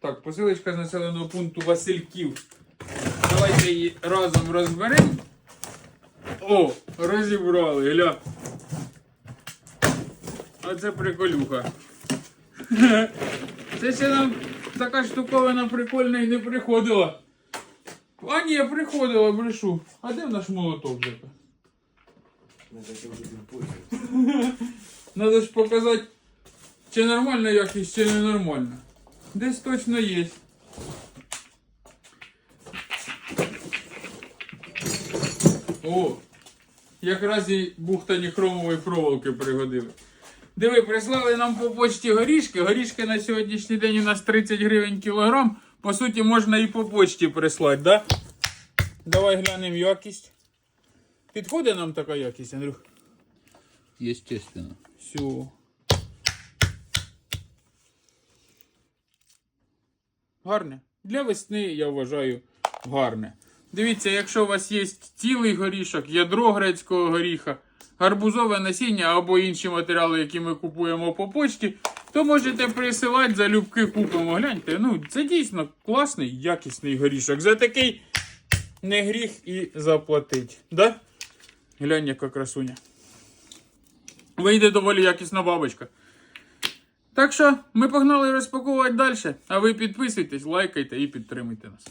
Так, посилочка з населеного пункту Васильків. Давайте її разом розберемо. О, розібрали, гля. Оце приколюха. Це ще нам така штуковина прикольна і не приходила. А ні, приходила, брешу. А де наш молоток Жека? Надо ж показати, чи нормальна якість, чи ненормальна. Десь точно є. О! Якраз і бухтані хромової проволоки пригодили. Диви, прислали нам по почті горішки. Горішки на сьогоднішній день у нас 30 гривень кілограм. По суті, можна і по почті прислати, да? Давай глянемо якість. Підходить нам така якість, Андрюх? Естественно. Все. Гарне. Для весни, я вважаю, гарне. Дивіться, якщо у вас є цілий горішок, ядро грецького горіха, гарбузове насіння або інші матеріали, які ми купуємо по почті, то можете присилати, залюбки купимо. Гляньте, ну це дійсно класний, якісний горішок. За такий не гріх і заплатить. Да? Глянь, яка красуня. Вийде доволі якісна бабочка. Так що ми погнали розпаковувати далі. А ви підписуйтесь, лайкайте і підтримуйте нас.